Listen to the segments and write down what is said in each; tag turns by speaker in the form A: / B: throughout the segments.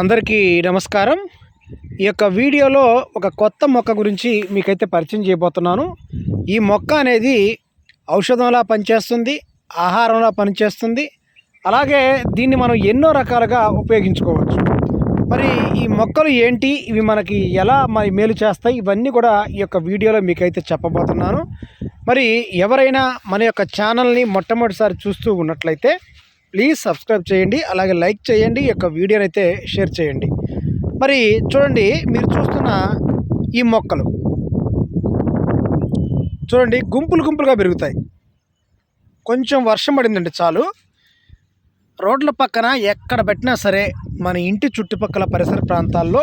A: అందరికీ నమస్కారం. ఈ యొక్క వీడియోలో ఒక కొత్త మొక్క గురించి మీకైతే పరిచయం చేయబోతున్నాను. ఈ మొక్క అనేది ఔషధంలా పనిచేస్తుంది ఆహారంలా పనిచేస్తుంది. అలాగే దీన్ని మనం ఎన్నో రకాలుగా ఉపయోగించుకోవచ్చు. మరి ఈ మొక్కలు ఏంటి? ఇవి మనకి ఎలా మరి మేలు చేస్తాయి? ఇవన్నీ కూడా ఈ యొక్క వీడియోలో మీకైతే చెప్పబోతున్నాను. మరి ఎవరైనా మన యొక్క ఛానల్ని మొట్టమొదటిసారి చూస్తూ ఉన్నట్లయితే ప్లీజ్ సబ్స్క్రైబ్ చేయండి అలాగే లైక్ చేయండి ఈ యొక్క వీడియోని అయితే షేర్ చేయండి. మరి చూడండి మీరు చూస్తున్న ఈ మొక్కలు. చూడండి గుంపులు గుంపులుగా పెరుగుతాయి. కొంచెం వర్షం పడిందండి చాలు. రోడ్ల పక్కన ఎక్కడ పెట్టినా సరే మన ఇంటి చుట్టుపక్కల పరిసర ప్రాంతాల్లో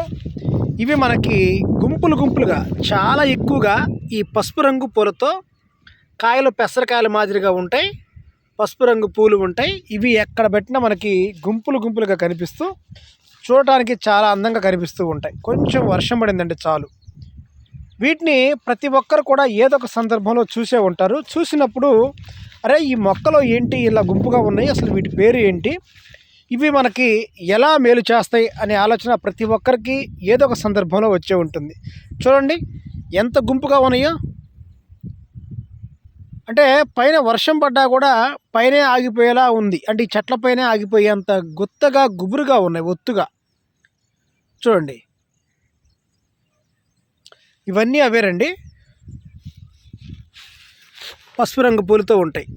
A: ఇవి మనకి గుంపులు గుంపులుగా చాలా ఎక్కువగా ఈ పసుపు రంగు పూలతో కాయలు పెసరకాయల మాదిరిగా ఉంటాయి. పసుపు రంగు పూలు ఉంటాయి. ఇవి ఎక్కడ పెట్టినా మనకి గుంపులు గుంపులుగా కనిపిస్తూ చూడటానికి చాలా అందంగా కనిపిస్తూ ఉంటాయి. కొంచెం వర్షం పడిందంటే చాలు. వీటిని ప్రతి ఒక్కరు కూడా ఏదో ఒక సందర్భంలో చూసే ఉంటారు. చూసినప్పుడు అరే ఈ మొక్కలో ఏంటి ఇలా గుంపుగా ఉన్నాయి అసలు వీటి పేరు ఏంటి ఇవి మనకి ఎలా మేలు చేస్తాయి అనే ఆలోచన ప్రతి ఒక్కరికి ఏదో ఒక సందర్భంలో వచ్చే ఉంటుంది. చూడండి ఎంత గుంపుగా ఉన్నాయో అంటే పైన వర్షం పడ్డా కూడా పైనే ఆగిపోయేలా ఉంది. అంటే ఈ చెట్ల పైనే ఆగిపోయేంత గుత్తగా గుబురుగా ఉన్నాయి ఒత్తుగా. చూడండి. ఇవన్నీ అవేరండి పసుపు రంగు పూలతో ఉంటాయి.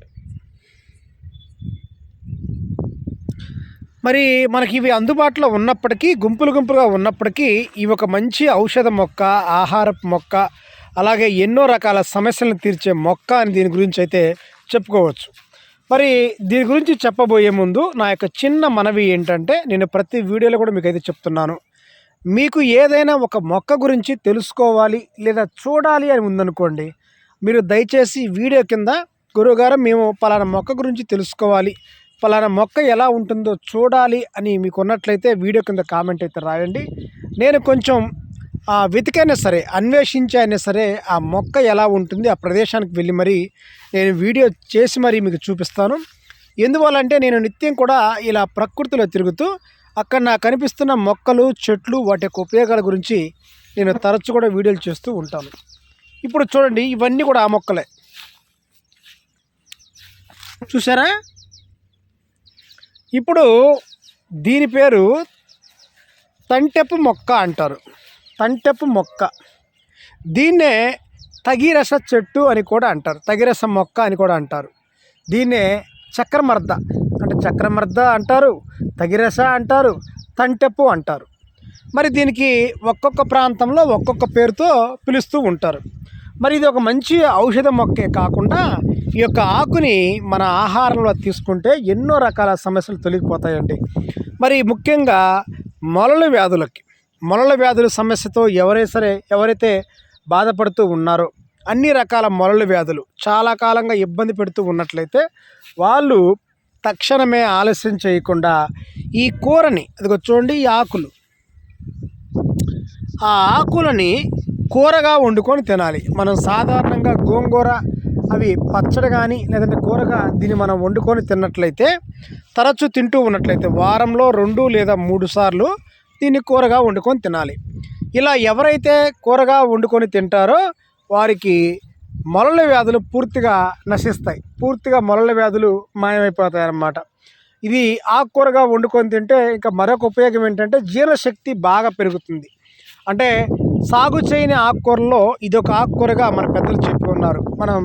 A: మరి మనకి ఇవి అందుబాటులో ఉన్నప్పటికీ గుంపులు గుంపులుగా ఉన్నప్పటికీ ఇవి ఒక మంచి ఔషధ మొక్క ఆహారపు మొక్క అలాగే ఎన్నో రకాల సమస్యలను తీర్చే మొక్క అని దీని గురించి అయితే చెప్పుకోవచ్చు. మరి దీని గురించి చెప్పబోయే ముందు నా యొక్క చిన్న మనవి ఏంటంటే నేను ప్రతి వీడియోలో కూడా మీకు అయితే చెప్తున్నాను. మీకు ఏదైనా ఒక మొక్క గురించి తెలుసుకోవాలి లేదా చూడాలి అని ఉందనుకోండి మీరు దయచేసి వీడియో కింద గురువుగారు మేము పలానా మొక్క గురించి తెలుసుకోవాలి పలానా మొక్క ఎలా ఉంటుందో చూడాలి అని మీకు ఉన్నట్లయితే వీడియో కింద కామెంట్ అయితే రాయండి. నేను కొంచెం వెతికైనా సరే అన్వేషించి అయినా సరే ఆ మొక్క ఎలా ఉంటుంది ఆ ప్రదేశానికి వెళ్ళి మరి నేను వీడియో చేసి మరి మీకు చూపిస్తాను. ఎందువల్లంటే నేను నిత్యం కూడా ఇలా ప్రకృతిలో తిరుగుతూ అక్కడ నాకు కనిపిస్తున్న మొక్కలు చెట్లు వాటి యొక్క ఉపయోగాల గురించి నేను తరచు కూడా వీడియోలు చేస్తూ ఉంటాను. ఇప్పుడు చూడండి ఇవన్నీ కూడా ఆ మొక్కలే. చూసారా? ఇప్పుడు దీని పేరు తంటెపు మొక్క అంటారు. తంటెపు మొక్క. దీన్నే తగిరస చెట్టు అని కూడా అంటారు. తగిరస మొక్క అని కూడా అంటారు. దీన్నే చక్రమర్ద అంటే చక్రమర్ద అంటారు తగిరస అంటారు తంటెపు అంటారు. మరి దీనికి ఒక్కొక్క ప్రాంతంలో ఒక్కొక్క పేరుతో పిలుస్తూ ఉంటారు. మరి ఇది ఒక మంచి ఔషధ మొక్కే కాకుండా ఈ యొక్క ఆకుని మన ఆహారంలో తీసుకుంటే ఎన్నో రకాల సమస్యలు తొలగిపోతాయండి. మరి ముఖ్యంగా మొలల వ్యాధులకి. మొలల వ్యాధుల సమస్యతో ఎవరైనా సరే ఎవరైతే బాధపడుతూ ఉన్నారో అన్ని రకాల మొలల వ్యాధులు చాలా కాలంగా ఇబ్బంది పెడుతూ ఉన్నట్లయితే వాళ్ళు తక్షణమే ఆలస్యం చేయకుండా ఈ కూరని అదిగో చూడండి ఈ ఆకులు. ఆ ఆకులని కూరగా వండుకొని తినాలి. మనం సాధారణంగా గోంగూర అవి పచ్చడి కానీ లేదంటే కూరగా దీన్ని మనం వండుకొని తిన్నట్లయితే తరచూ తింటూ ఉన్నట్లయితే వారంలో రెండు లేదా మూడు సార్లు దీన్ని కూరగా వండుకొని తినాలి. ఇలా ఎవరైతే కూరగా వండుకొని తింటారో వారికి మొలల వ్యాధులు పూర్తిగా నశిస్తాయి. పూర్తిగా మొలల వ్యాధులు మాయమైపోతాయి అన్నమాట ఇది ఆకుకూరగా వండుకొని తింటే ఇంకా మరొక ఉపయోగం ఏంటంటే జీర్ణశక్తి బాగా పెరుగుతుంది. అంటే సాగు చేయని ఆకుకూరల్లో ఇది ఒక ఆకుకూరగా మన పెద్దలు చెప్పుకున్నారు. మనం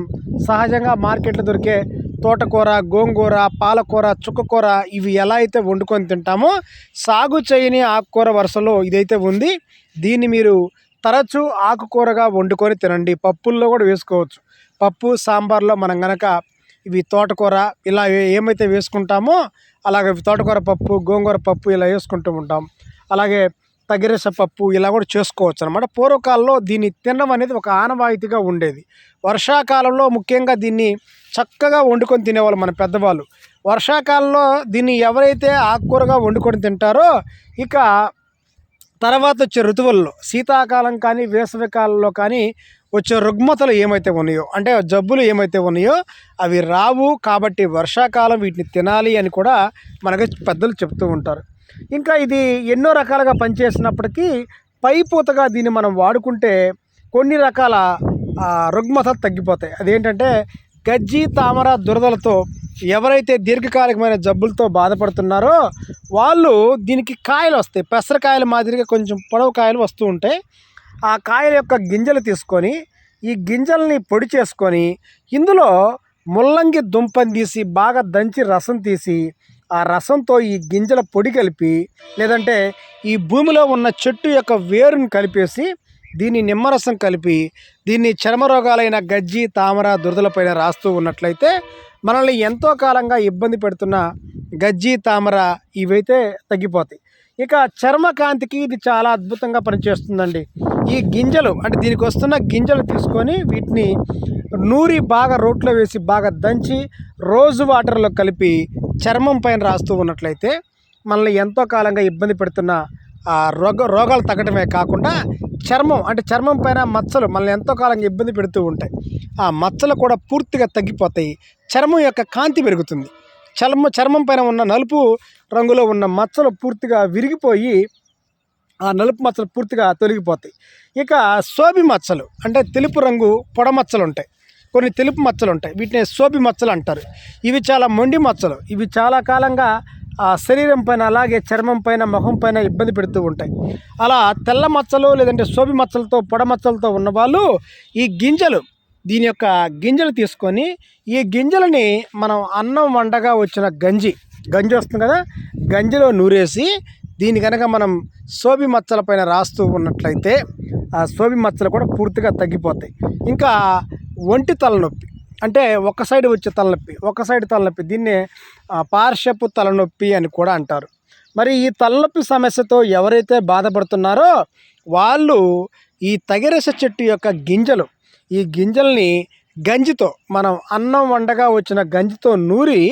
A: సహజంగా మార్కెట్లో దొరికే తోటకూర గోంగూర పాలకూర చుక్కకూర ఇవి ఎలా అయితే వండుకొని తింటామో సాగు చేయని ఆకుకూర వరుసలో ఇదైతే ఉంది. దీన్ని మీరు తరచూ ఆకుకూరగా వండుకొని తినండి. పప్పుల్లో కూడా వేసుకోవచ్చు. పప్పు సాంబార్లో మనం గనక ఇవి తోటకూర ఇలా ఏమైతే వేసుకుంటామో అలాగే తోటకూర పప్పు గోంగూర పప్పు ఇలా వేసుకుంటూ ఉంటాం. అలాగే తగిరేస పప్పు ఇలా కూడా చేసుకోవచ్చు అనమాట పూర్వకాలంలో దీన్ని తినడం అనేది ఒక ఆనవాయితీగా ఉండేది. వర్షాకాలంలో ముఖ్యంగా దీన్ని చక్కగా వండుకొని తినేవాళ్ళు మన పెద్దవాళ్ళు. వర్షాకాలంలో దీన్ని ఎవరైతే ఆకుకూరగా వండుకొని తింటారో ఇక తర్వాత వచ్చే ఋతువుల్లో శీతాకాలం కానీ వేసవికాలంలో కానీ వచ్చే రుగ్మతలు ఏమైతే ఉన్నాయో అంటే జబ్బులు ఏమైతే ఉన్నాయో అవి రావు కాబట్టి వర్షాకాలం వీటిని తినాలి అని కూడా మనకి పెద్దలు చెప్తూ ఉంటారు. ఇంకా ఇది ఎన్నో రకాలుగా పనిచేసినప్పటికీ పై పూతగా దీన్ని మనం వాడుకుంటే కొన్ని రకాల రుగ్మత రుగ్మతలు తగ్గిపోతాయి. అదేంటంటే గజ్జి తామర దురదలతో ఎవరైతే దీర్ఘకాలికమైన జబ్బులతో బాధపడుతున్నారో వాళ్ళు దీనికి కాయలు వస్తాయి. పెసరకాయల మాదిరిగా కొంచెం పొడవు కాయలు వస్తూ ఉంటాయి ఆ కాయల యొక్క గింజలు తీసుకొని ఈ గింజల్ని పొడి చేసుకొని ఇందులో ముల్లంగి దుంపని తీసి బాగా దంచి రసం తీసి ఆ రసంతో ఈ గింజల పొడి కలిపి లేదంటే ఈ భూమిలో ఉన్న చెట్టు యొక్క వేరుని కలిపేసి దీన్ని నిమ్మరసం కలిపి దీన్ని చర్మ రోగాలైన గజ్జి తామర దురదలపైన రాస్తూ ఉన్నట్లయితే మనల్ని ఎంతో కాలంగా ఇబ్బంది పెడుతున్న గజ్జి తామర ఇవైతే తగ్గిపోతాయి. ఇక చర్మ కాంతికి ఇది చాలా అద్భుతంగా పనిచేస్తుందండి. ఈ గింజలు అంటే దీనికి వస్తున్న గింజలు తీసుకొని వీటిని నూరి బాగా రోట్లో వేసి బాగా దంచి రోజు వాటర్లో కలిపి చర్మం పైన రాస్తూ ఉన్నట్లయితే మనల్ని ఎంతో కాలంగా ఇబ్బంది పెడుతున్న ఆ రోగ రోగాలు తగ్గటమే కాకుండా చర్మం అంటే చర్మం పైన మచ్చలు మనల్ని ఎంతో కాలంగా ఇబ్బంది పెడుతూ ఉంటాయి. ఆ మచ్చలు కూడా పూర్తిగా తగ్గిపోతాయి. చర్మం యొక్క కాంతి పెరుగుతుంది. చర్మ చర్మం పైన ఉన్న నలుపు రంగులో ఉన్న మచ్చలు పూర్తిగా విరిగిపోయి ఆ నలుపు మచ్చలు పూర్తిగా తొలగిపోతాయి. ఇక సోబి మచ్చలు అంటే తెలుపు రంగు పొడ మచ్చలు ఉంటాయి. కొన్ని తెలుపు మచ్చలు ఉంటాయి. వీటిని సోబి మచ్చలు అంటారు. ఇవి చాలా మొండి మచ్చలు. ఇవి చాలా కాలంగా ఆ శరీరం పైన అలాగే చర్మం పైన ముఖం పైన ఇబ్బంది పెడుతూ ఉంటాయి. అలా తెల్ల మచ్చలు లేదంటే సోబి మచ్చలతో పొడ మచ్చలతో ఉన్నవాళ్ళు ఈ గింజలు దీని యొక్క గింజలు తీసుకొని ఈ గింజలని మనం అన్నం వండగా వచ్చిన గంజి గంజి వస్తుంది కదా గంజిలో నూరేసి దీని కనుక మనం సోబి మచ్చల పైన రాస్తూ ఉన్నట్లయితే ఆ సోబి మచ్చలు కూడా పూర్తిగా తగ్గిపోతాయి. ఇంకా ఒంటి తలనొప్పి అంటే ఒక సైడ్ వచ్చే తలనొప్పి ఒక సైడ్ తలనొప్పి దీన్ని పార్శపు పార్శ్వపు తలనొప్పి అని కూడా అంటారు. మరి ఈ తలనొప్పి సమస్యతో ఎవరైతే బాధపడుతున్నారో వాళ్ళు ఈ తగిరస చెట్టు యొక్క గింజలు ఈ గింజల్ని గంజితో మనం అన్నం వండగా వచ్చిన గంజితో నూరి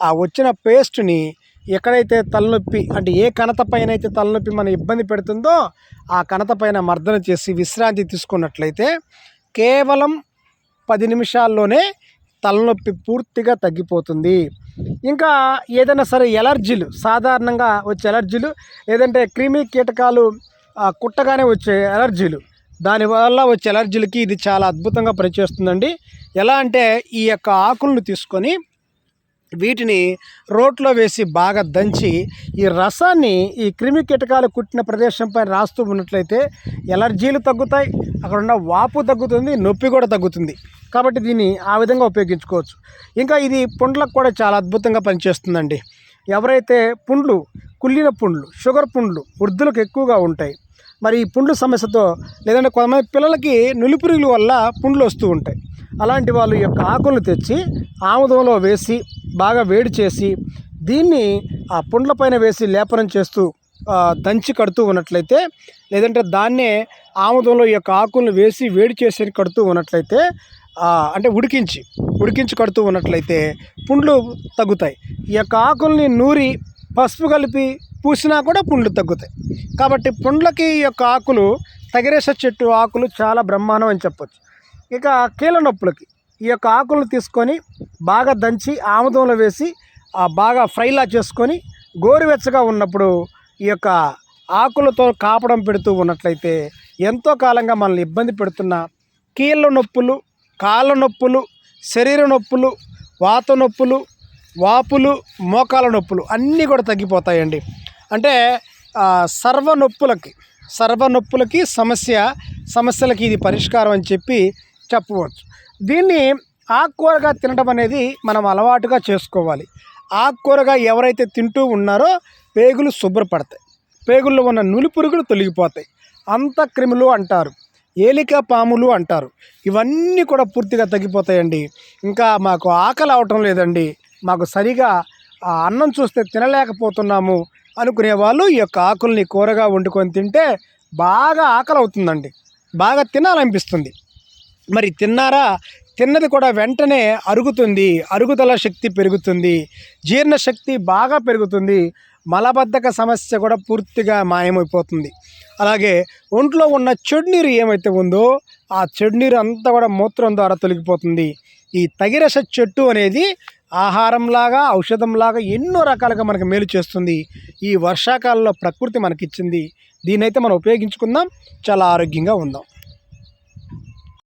A: ఆ వచ్చిన పేస్ట్ని ఎక్కడైతే తలనొప్పి అంటే ఏ కణత పైన అయితే తలనొప్పి మన ఇబ్బంది పెడుతుందో ఆ కణత పైన మర్దన చేసి విశ్రాంతి తీసుకున్నట్లయితే కేవలం పది నిమిషాల్లోనే తలనొప్పి పూర్తిగా తగ్గిపోతుంది. ఇంకా ఏదైనా సరే ఎలర్జీలు సాధారణంగా వచ్చే ఎలర్జీలు లేదంటే క్రిమి కీటకాలు కుట్టగానే వచ్చే ఎలర్జీలు దానివల్ల వచ్చే ఎలర్జీలకి ఇది చాలా అద్భుతంగా పనిచేస్తుందండి. ఎలా అంటే ఈ యొక్క ఆకులను తీసుకొని వీటిని రోట్లో వేసి బాగా దంచి ఈ రసాన్ని ఈ క్రిమి కీటకాలు కుట్టిన ప్రదేశంపై రాస్తూ ఉన్నట్లయితే ఎలర్జీలు తగ్గుతాయి అక్కడ ఉన్న వాపు తగ్గుతుంది నొప్పి కూడా తగ్గుతుంది. కాబట్టి దీన్ని ఆ విధంగా ఉపయోగించుకోవచ్చు. ఇంకా ఇది పుండ్లకు కూడా చాలా అద్భుతంగా పనిచేస్తుందండి. ఎవరైతే పుండ్లు కుళ్ళిన పుండ్లు షుగర్ పుండ్లు వృద్ధులకు ఎక్కువగా ఉంటాయి మరి ఈ పుండ్ల సమస్యతో లేదంటే కొంతమంది పిల్లలకి నులిపురుగుల వల్ల పుండ్లు వస్తూ ఉంటాయి. అలాంటి వాళ్ళు యొక్క ఆకులను తెచ్చి ఆముదంలో వేసి బాగా వేడి చేసి దీన్ని ఆ పుండ్ల పైన వేసి లేపనం చేస్తూ దంచి కడుతూ ఉన్నట్లయితే లేదంటే దాన్నే ఆముదంలో ఈ యొక్క ఆకులను వేసి వేడి చేసి కడుతూ ఉన్నట్లయితే అంటే ఉడికించి ఉడికించి కడుతూ ఉన్నట్లయితే పుండ్లు తగ్గుతాయి. ఈ యొక్క ఆకుల్ని నూరి పసుపు కలిపి పూసినా కూడా పుండ్లు తగ్గుతాయి. కాబట్టి పుండ్లకి ఈ యొక్క ఆకులు తగిరేస చెట్టు ఆకులు చాలా బ్రహ్మాండం అని చెప్పొచ్చు. ఇక కీళ్ళ నొప్పులకి ఈ యొక్క ఆకులను తీసుకొని బాగా దంచి ఆముదంలో వేసి బాగా ఫ్రైలా చేసుకొని గోరువెచ్చగా ఉన్నప్పుడు ఈ యొక్క ఆకులతో కాపడం పెడుతూ ఉన్నట్లయితే ఎంతో కాలంగా మనల్ని ఇబ్బంది పెడుతున్న కీళ్ళ నొప్పులు కాళ్ళ నొప్పులు శరీర నొప్పులు వాత నొప్పులు వాపులు మోకాల నొప్పులు అన్నీ కూడా తగ్గిపోతాయండి. అంటే సర్వనొప్పులకి సర్వ నొప్పులకి సర్వ నొప్పులకి సమస్య సమస్యలకి ఇది పరిష్కారం అని చెప్పి చెప్పవచ్చు. దీన్ని ఆకుకూరగా తినడం అనేది మనం అలవాటుగా చేసుకోవాలి. ఆకుకూరగా ఎవరైతే తింటూ ఉన్నారో పేగులు శుభ్రపడతాయి. పేగుల్లో ఉన్న నులి పురుగులు తొలగిపోతాయి. అంత క్రిములు అంటారు. ఏలిక పాములు అంటారు. ఇవన్నీ కూడా పూర్తిగా తగ్గిపోతాయండి. ఇంకా మాకు ఆకలి అవటం లేదండి. మాకు సరిగా ఆ అన్నం చూస్తే తినలేకపోతున్నాము అనుకునే వాళ్ళు ఈ యొక్క ఆకుల్ని కూరగా వండుకొని తింటే బాగా ఆకలి అవుతుందండి బాగా తినాలనిపిస్తుంది. మరి తిన్నారా? తిన్నది కూడా వెంటనే అరుగుతుంది. అరుగుదల శక్తి పెరుగుతుంది. జీర్ణశక్తి బాగా పెరుగుతుంది. మలబద్ధక సమస్య కూడా పూర్తిగా మాయమైపోతుంది. అలాగే ఒంట్లో ఉన్న చెడు నీరు ఏమైతే ఉందో ఆ చెడు నీరు అంతా కూడా మూత్రం ద్వారా తొలగిపోతుంది. ఈ తగిరస చెట్టు అనేది ఆహారంలాగా ఔషధంలాగా ఎన్నో రకాలుగా మనకు మేలు చేస్తుంది. ఈ వర్షాకాలంలో ప్రకృతి మనకిచ్చింది. దీనైతే మనం ఉపయోగించుకుందాం. చాలా ఆరోగ్యంగా ఉందాం.